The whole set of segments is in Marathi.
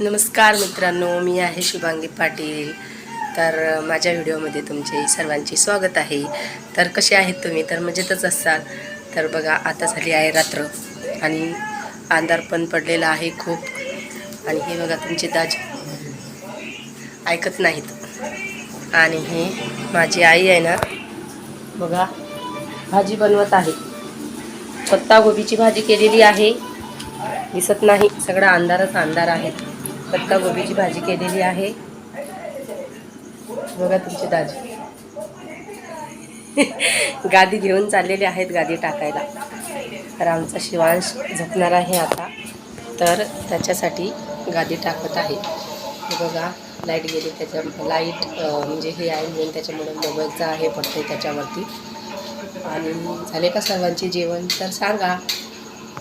नमस्कार मित्रांनो मी आहे शुभांगी पाटील. तर माझ्या व्हिडिओमध्ये तुमचे सर्वांचे स्वागत आहे. तर कसे आहेत तुम्ही? तर मजेतच असाल? तर बघा आता झाली आहे रात्र आणि अंधार पण पडलेला आहे खूप. आणि हे बघा तुमचे दाज ऐकत नाहीत. आणि हे माझी आई आहे ना बघा भाजी बनवत आहे. पत्ता गोबीची भाजी केलेली आहे. दिसत नाही सगळा अंधारच अंधार आहे. पत्ता गोबीची भाजी केलेली आहे. बघा तुमची दाजी. गादी घेऊन चाललेले आहेत गादी टाकायला. तर आमचा शिवांश झोपणार आहे आता. तर त्याच्यासाठी गादी टाकत आहे. बघा लाइट गेली त्याच्या लाइट म्हणजे हे आहे म्हणून त्याच्यामुळे मोबाईलचा आहे पडतो त्याच्यावरती. आणि झाले का सर्वांचे जेवण? तर सांगा.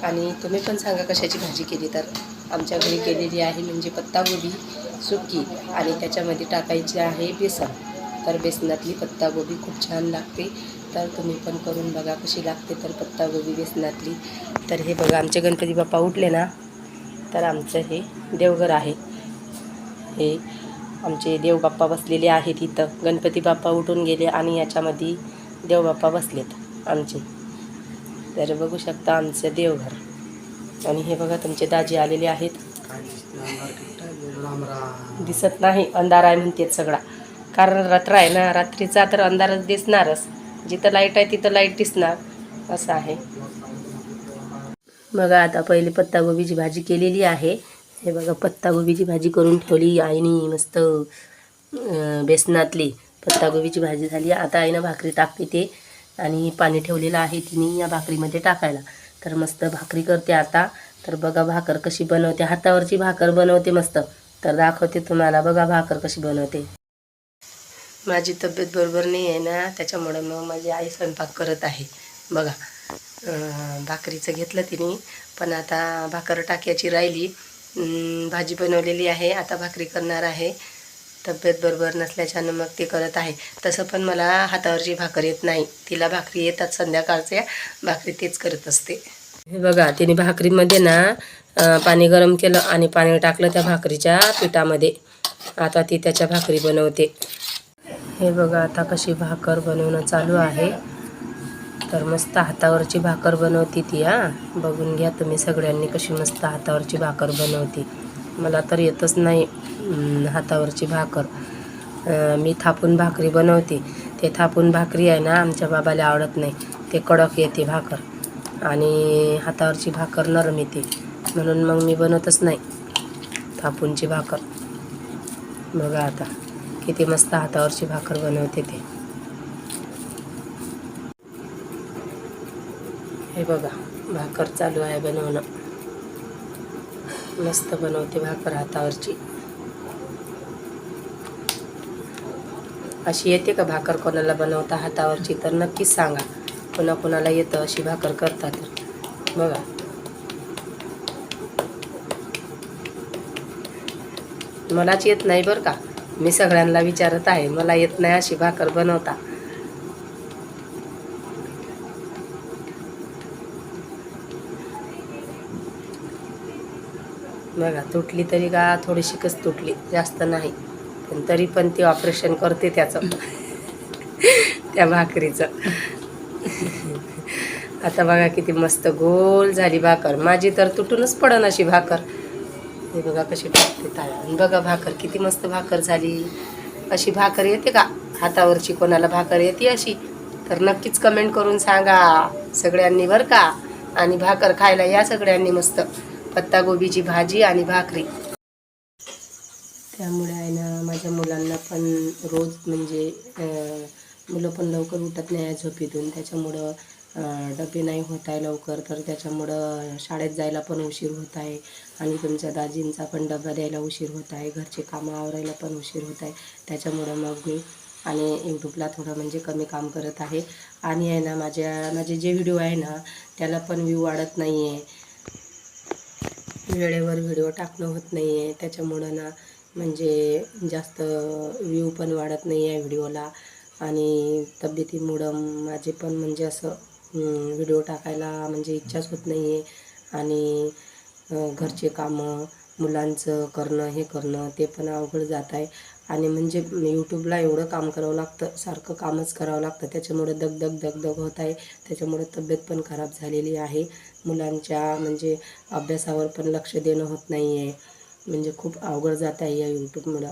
आणि तुम्ही पण सांगा कशाची भाजी केली तर. आमच्या घरी केलेली आहे म्हणजे पत्तागोबी सुकी आणि त्याच्यामध्ये टाकायची आहे बेसन. तर बेसनातली पत्तागोबी खूप छान लागते. तर तुम्ही पण करून बघा कशी लागते तर पत्तागोबी बेसनातली. तर हे बघा आमचे गणपती बाप्पा उठले ना तर आमचं हे देवघर आहे. हे आमचे देवबाप्पा बसलेले आहेत इथं. गणपती बाप्पा उठून गेले आणि याच्यामध्ये देवबाप्पा बसलेत आमचे. तर बघू शकता आमचं देवघर. आणि हे बघा तुमचे दाजी आलेले आहेत. दिसत नाही अंधार आहे म्हणतात सगळा. कारण रात्र आहे ना रात्रीचा तर अंधारच दिसणारच. जिथं लाइट आहे तिथं लाइट दिसणार. असं आहे. बघा आता पहिली पत्तागोबीची भाजी केलेली आहे. हे बघा पत्तागोबीची भाजी करून ठेवली आईनी मस्त बेसनातली पत्तागोबीची भाजी झाली. आता आईनं भाकरी टाकते ते. आणि पाणी ठेवलेलं आहे तिने या भाकरीमध्ये टाकायला. तर मस्त भाकरी करते आता. तर बघा भाकर कशी बनवते. हातावरची भाकर बनवते मस्त. तर दाखवते तुम्हाला. बघा भाकर कशी बनवते. माझी तब्येत बरोबर नाही आहे ना. त्याच्यामुळे मग माझी आई स्वयंपाक करत आहे. बघा. भाकरीचं घेतलं तिने. पण आता भाकर टाक्याची राहिली. भाजी बनवलेली आहे. आता भाकरी करणार आहे. तब्येत बरोबर नसल्याच्यानं मग ते करत आहे. तसं पण मला हातावरची भाकर येत नाही. तिला भाकरी येतात संध्याकाळच्या भाकरी तेच करत असते. हे बघा तिने भाकरीमध्ये ना पाणी गरम केलं आणि पाणी टाकलं त्या भाकरीच्या पिठामध्ये. आता ती त्याच्या भाकरी बनवते. हे बघा आता कशी भाकर बनवणं चालू आहे. तर मस्त हातावरची भाकर बनवते ती हा. बघून घ्या तुम्ही सगळ्यांनी कशी मस्त हातावरची भाकर बनवते. मला तर येतच नाही हातावरची भाकर. मी थापून भाकरी बनवते. ते थापून भाकरी आहे ना आमच्या बाबाला आवडत नाही. ते कडक येते भाकर. आणि हातावरची भाकर नरम येते. म्हणून मग मी बनवतच नाही थापूनची भाकर. बघा आता किती मस्त हातावरची भाकर बनवते ते. हे बघा भाकर चालू आहे बनवणं. मस्त बनवते भाकर हातावरची. अशी येते का भाकर कोणाला बनवता हातावरची तर नक्कीच सांगा. कोणा कोणाला येतं अशी भाकर करता तर. बघा. मलाच येत नाही बरं का. मी सगळ्यांना विचारत आहे मला येत नाही अशी भाकर बनवता. बघा तुटली तरी का थोडीशीकच तुटली जास्त नाही. पण तरी पण ती ऑपरेशन करते त्याचं. त्या भाकरीचं. आता बघा किती मस्त गोल झाली भाकर. माझी तर तुटूनच पडन अशी भाकर. हे बघा कशी टाकते ताळ्या आणि बघा भाकर किती मस्त भाकर झाली. अशी भाकर येते का? हातावरची कोणाला भाकर येते अशी? तर नक्कीच कमेंट करून सांगा सगळ्यांनी बरं का? आणि भाकर खायला या सगळ्यांनी मस्त. पत्तागोबीची भाजी आणि भाकरी. त्यामुळे आहे ना माझ्या मुलांना पण रोज म्हणजे मुलं पण लवकर उठत नाही आहे झोपेतून. त्याच्यामुळं डबे नाही होत आहे लवकर. तर त्याच्यामुळं शाळेत जायला पण उशीर होत आहे. आणि तुमच्या दाजींचा पण डबा द्यायला उशीर होत आहे. घरचे कामं आवरायला पण उशीर होत आहे. त्याच्यामुळं मग मी आणि यूट्यूबला थोडं म्हणजे कमी काम करत आहे. आणि आहे ना माझ्या माझे जे व्हिडिओ आहे ना त्याला पण व्ह्यू वाढत नाही आहे वेळेवर व्हिडिओ टाकणं होत नाही आहे त्याच्यामुळं ना म्हणजे जास्त व्ह्यू पण वाढत नाही आहे व्हिडिओला. आणि तब्येतीमुळं माझे पण म्हणजे असं व्हिडिओ टाकायला म्हणजे इच्छाच होत नाही आहे आणि घरचे कामं मुलांचं करणं हे करणं ते पण अवघड जात आहे. आणि म्हणजे यूट्यूबला एवढं काम करावं लागतं सारखं कामच करावं लागतं. त्याच्यामुळे दगदग दगदग होत आहे. त्याच्यामुळे तब्येत पण खराब झालेली आहे. मुलांच्या म्हणजे अभ्यासावर पण लक्ष देणं होत नाही आहे म्हणजे खूप अवघड जात आहे या यूट्यूबमुळं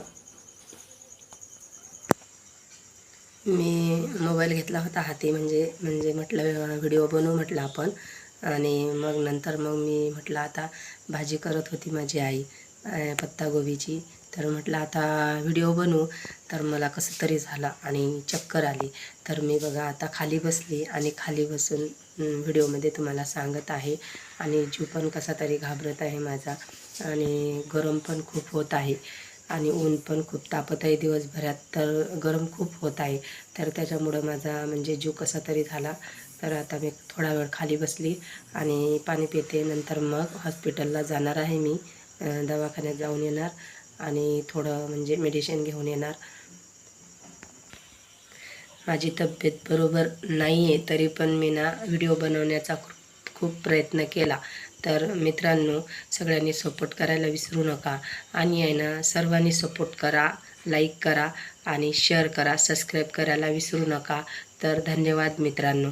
मी मोबाईल घेतला होता हाती म्हणजे म्हणजे म्हटलं व्हिडिओ बनवू म्हटलं आपण. आणि मग नंतर मग मी म्हटलं आता भाजी करत होती माझी आई पत्तागोबीची. तर म्हटलं आता व्हिडिओ बनवू. तर मला कसं तरी झाला आणि चक्कर आली. तर मी बघा आता खाली बसली आणि खाली बसून व्हिडिओमध्ये तुम्हाला सांगत आहे. आणि जीव पण कसा तरी घाबरत आहे माझा. आणि गरम पण खूप होत आहे. आणि ऊन पण खूप तापत आहे दिवसभरात. तर गरम खूप होत आहे. तर त्याच्यामुळं माझा म्हणजे जीव कसा तरी झाला. तर आता मी थोडा वेळ खाली बसली आणि पाणी पिते. नंतर मग हॉस्पिटलला जाणार आहे मी. दवाखान्यात जाऊन येणार. आणि थोडं म्हणजे मेडिसिन घेऊन येणार. माझी तब्येत बरोबर नाही आहे तरी पण मी ना व्हिडिओ बनवण्याचा खूप खूप प्रयत्न केला. तर मित्रांनो सगळ्यांनी सपोर्ट करायला विसरू नका. आणि आहे ना सर्वांनी सपोर्ट करा लाईक करा आणि शेअर करा सबस्क्राईब करायला विसरू नका. तर धन्यवाद मित्रांनो.